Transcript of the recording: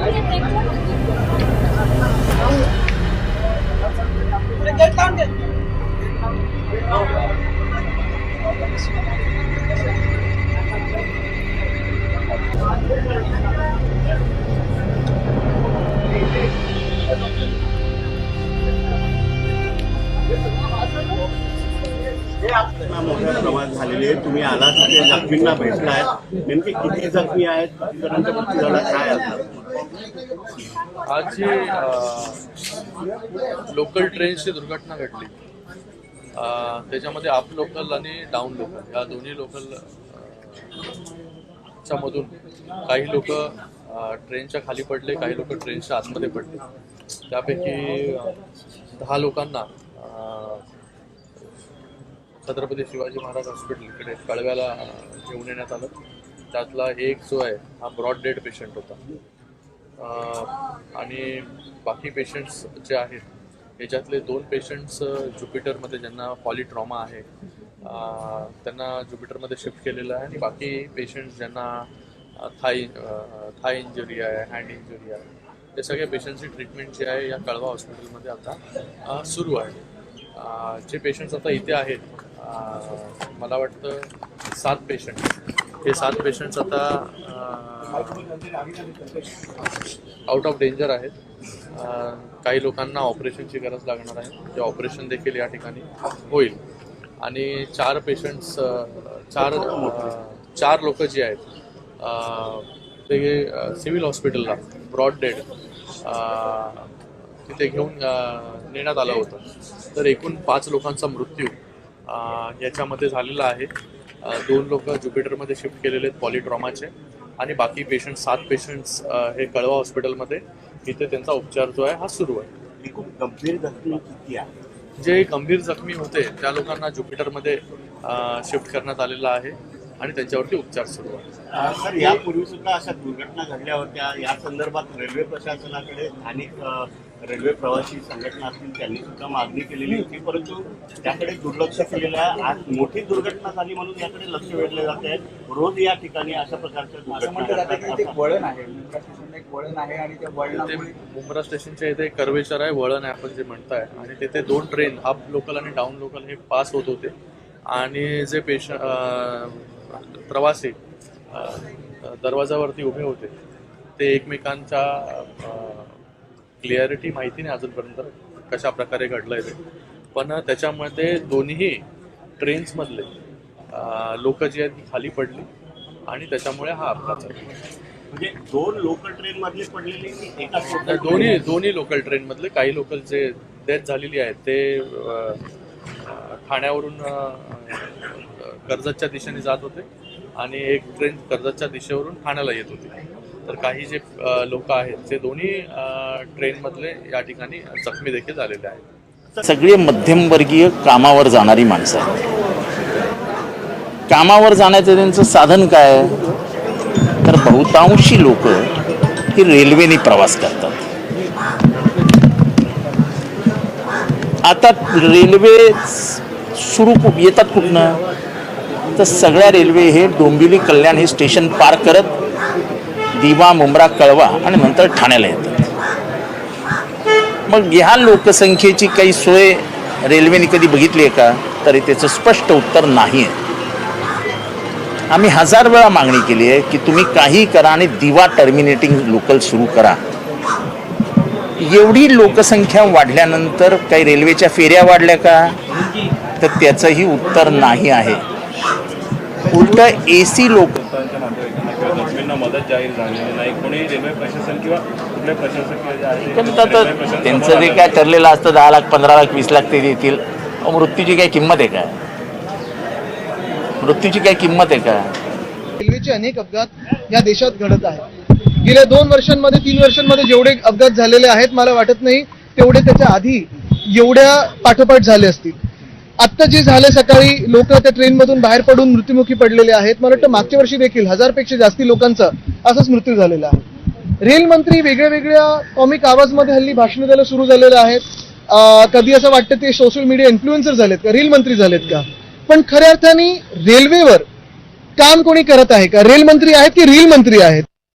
Thank you. मोठ्या प्रमाणात झालेली आहे. तुम्ही आला तिथे जखमींना भेटलाय. नेमके किती जखमी आहेत? किती मृत्यू झाला काय आता? आज जी लोकल ट्रेनची दुर्घटना घडली. त्याच्यामध्ये अप लोकल आणि डाऊन लोकल या दोन्ही लोकल च्या मधून काही लोक ट्रेनच्या खाली पडले काही लोक ट्रेनच्या आतमध्ये पडले. त्यापैकी दहा लोकांना छत्रपती शिवाजी महाराज हॉस्पिटल इकडे कळव्याला घेऊन येण्यात आलं. त्यातला एक जो आहे हा ब्रॉड डेड पेशंट होता. आणि बाकी पेशंट्स जे आहेत याच्यातले दोन पेशंट्स ज्युपिटरमध्ये ज्यांना पॉलिट्रॉमा आहे त्यांना ज्युपिटरमध्ये शिफ्ट केलेलं आहे. आणि बाकी पेशंट्स ज्यांना थाय थाय इंजुरी आहे हँड इंजुरी आहे ते सगळ्या पेशंटची ट्रीटमेंट जी आहे या कळवा हॉस्पिटलमध्ये आता सुरू आहे. जे पेशंट्स आता इथे आहेत मला वाटतं सात पेशंट हे सात पेशंट्स आता आउट ऑफ डेंजर आहेत. काही लोकांना ऑपरेशनची गरज लागणार आहे. ते ऑपरेशन देखील या ठिकाणी होईल. आणि चार पेशंट्स चार चार लोक जे आहेत ते सिव्हिल हॉस्पिटलला ब्रॉड डेड तिथे घेऊन नेण्यात आलं होतं. तर एकूण पाच लोकांचा मृत्यू याच्यामध्ये झालेला आहे. दोन लोक ज्युपिटरमध्ये शिफ्ट केलेले आहेत पॉलिट्रॉमाचे आणि बाकी पेशंट सात पेशंट्स हे कळवा हॉस्पिटलमध्ये. इथे त्यांचा उपचार जो आहे हा सुरू आहे. एकूण गंभीर जखमी किती आहे? जे गंभीर जखमी होते त्या लोकांना ज्युपिटरमध्ये शिफ्ट करण्यात आलेलं आहे आणि त्यांच्यावरती उपचार सुरू आहे. सर यापूर्वी सुद्धा अशा दुर्घटना घडल्या होत्या. या संदर्भात रेल्वे प्रशासनाकडे स्थानिक रेल्वे प्रवासी संघटना असतील त्यांनी सुद्धा मागणी केलेली होती परंतु त्याकडे दुर्लक्ष केलेलं आहे आज मोठी दुर्घटना झाली म्हणून याकडे लक्ष वेधले जात आहे. रोज या ठिकाणी अशा प्रकारच्या वळण आहे मुंब्रा स्टेशन एक वळण आहे आणि त्या वळणामुळे मुंब्रा स्टेशनच्या इथे कर्वेचर आहे वळण आहे आपण जे म्हणताय. आणि तिथे दोन ट्रेन अप लोकल आणि डाऊन लोकल हे पास होत होते. आणि जे पेशंट प्रवासी दरवाजावरती उभे होते ते एकमेकांच्या क्लिअरिटी माहिती नाही अजूनपर्यंत कशा प्रकारे घडलंय ते. पण त्याच्यामध्ये दोन्ही ट्रेन्समधले लोक जी आहेत ती खाली पडली आणि त्याच्यामुळे हा अपघात झाला. म्हणजे दोन लोकल ट्रेन मधले पडलेले एका दोन्ही दोन्ही लोकल ट्रेनमधले. काही लोकल जे डेथ झालेली आहेत ते ठाण्यावरून कर्जतच्या दिशेने जात होते. आणि एक ट्रेन कर्जतच्या दिशेवरून ठाण्याला येत होती. तर काही जे लोक आहेत ते दोन्ही ट्रेनमधले या ठिकाणी जखमी देखील झालेले आहेत. सगळे मध्यमवर्गीय कामावर जाणारी माणसं आहेत. कामावर जाण्याचं त्यांचं साधन काय? तर बहुतांशी लोक ही रेल्वेने प्रवास करतात. आता रेल्वे सुरू येतात कुठनं? तर सगळ्या रेल्वे हे डोंबिवली कल्याण हे स्टेशन पार करत दिवा मुंब्रा कळवा आणि नंतर ठाण्याला येतात. मग ह्या लोकसंख्येची काही सोय रेल्वेने कधी बघितली आहे का? तरी त्याचं स्पष्ट उत्तर नाही आहे. आम्ही हजार वेळा मागणी केली आहे की तुम्ही काही करा आणि दिवा टर्मिनेटिंग लोकल सुरू करा. एवढी लोकसंख्या वाढल्यानंतर काही रेल्वेच्या फेऱ्या वाढल्या का? तर त्याचंही उत्तर नाही आहे. उलट ए सी लोक त्यांचं जे काय ठरलेलं असतं दहा लाख पंधरा लाख वीस लाख ते देतील. मृत्यूची काय किंमत आहे का? मृत्यूची काय किंमत आहे का? रेल्वेचे अनेक अपघात या देशात घडत आहेत. गेल्या दोन वर्षांमध्ये तीन वर्षांमध्ये जेवढे अपघात झालेले आहेत मला वाटत नाही तेवढे त्याच्या आधी एवढ्या पाठोपाठ झाले असतील. आत्ता जे झालं सकाळी लोक त्या ट्रेनमधून बाहेर पडून मृत्युमुखी पडलेले आहेत. मला वाटतं मागच्या वर्षी देखील हजारपेक्षा जास्ती लोकांचा असाच मृत्यू झालेला आहे. रेल मंत्री वेगळ्या वेगळ्या कॉमिक आवाजमध्ये हल्ली भाषणं द्यायला सुरू झालेलं आहेत. कधी असं वाटतं ते सोशल मीडिया इन्फ्लुएन्सर झालेत का? रेल मंत्री झालेत का? पण खऱ्या अर्थाने रेल्वेवर काम कोणी करत आहे का? रेल मंत्री आहेत की रेल मंत्री आहेत?